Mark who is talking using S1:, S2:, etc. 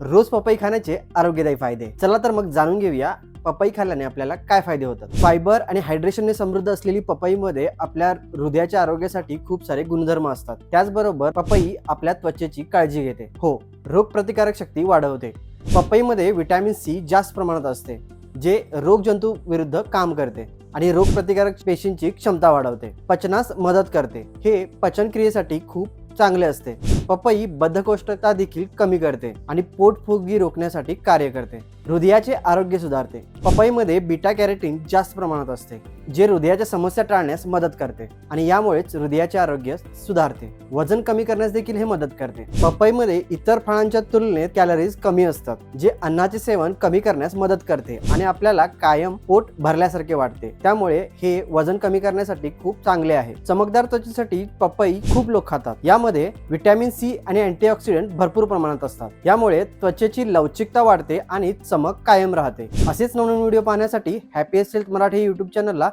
S1: रोज पपई खाण्याचे आरोग्यदायी फायदे. चला तर मग जाणून घेऊया पपई खाल्ल्याने आपल्याला काय फायदे होतात. फायबर आणि हायड्रेशनने समृद्ध असलेली पपईमध्ये आपल्या हृदयाच्या आरोग्यासाठी खूप सारे गुणधर्म असतात. त्याचबरोबर पपई आपल्या त्वचेची काळजी घेते. हो रोग प्रतिकारक शक्ती वाढवते. पपईमध्ये व्हिटॅमिन सी जास्त प्रमाणात असते जे रोगजंतू विरुद्ध काम करते आणि रोगप्रतिकारक पेशींची क्षमता वाढवते. पचनास मदत करते. हे पचनक्रियेसाठी खूप चांगले असते. पपई बद्धकोष्ठता देखील कमी करते आणि पोटफुगी रोखण्यासाठी कार्य करते. हृदयाचे आरोग्य सुधारते. पपईमध्ये बीटा कॅरेटीन जास्त प्रमाणात असते. जे हृदयाच्या समस्या टाळण्यास मदत करते आणि यामुळेच हृदयाचे आरोग्य सुधारते. वजन कमी करण्यास देखील हे मदत करते. पपईमध्ये इतर फळांच्या तुलनेत कॅलरीज कमी असतात जे अन्नाचे सेवन कमी करण्यास मदत करते आणि आपल्याला कायम पोट भरल्यासारखे वाटते. त्यामुळे हे वजन कमी करण्यासाठी खूप चांगले आहे. चमकदार त्वचेसाठी पपई खूप लोक खातात. यामध्ये व्हिटॅमिन सी आणि अँटीऑक्सिडंट भरपूर प्रमाणात असतात. यामुळे त्वचेची लवचिकता वाढते आणि चमक कायम राहते. असेच नवनवीन व्हिडिओ पाहण्यासाठी हॅपी हेल्थ मराठी युट्यूब चॅनलला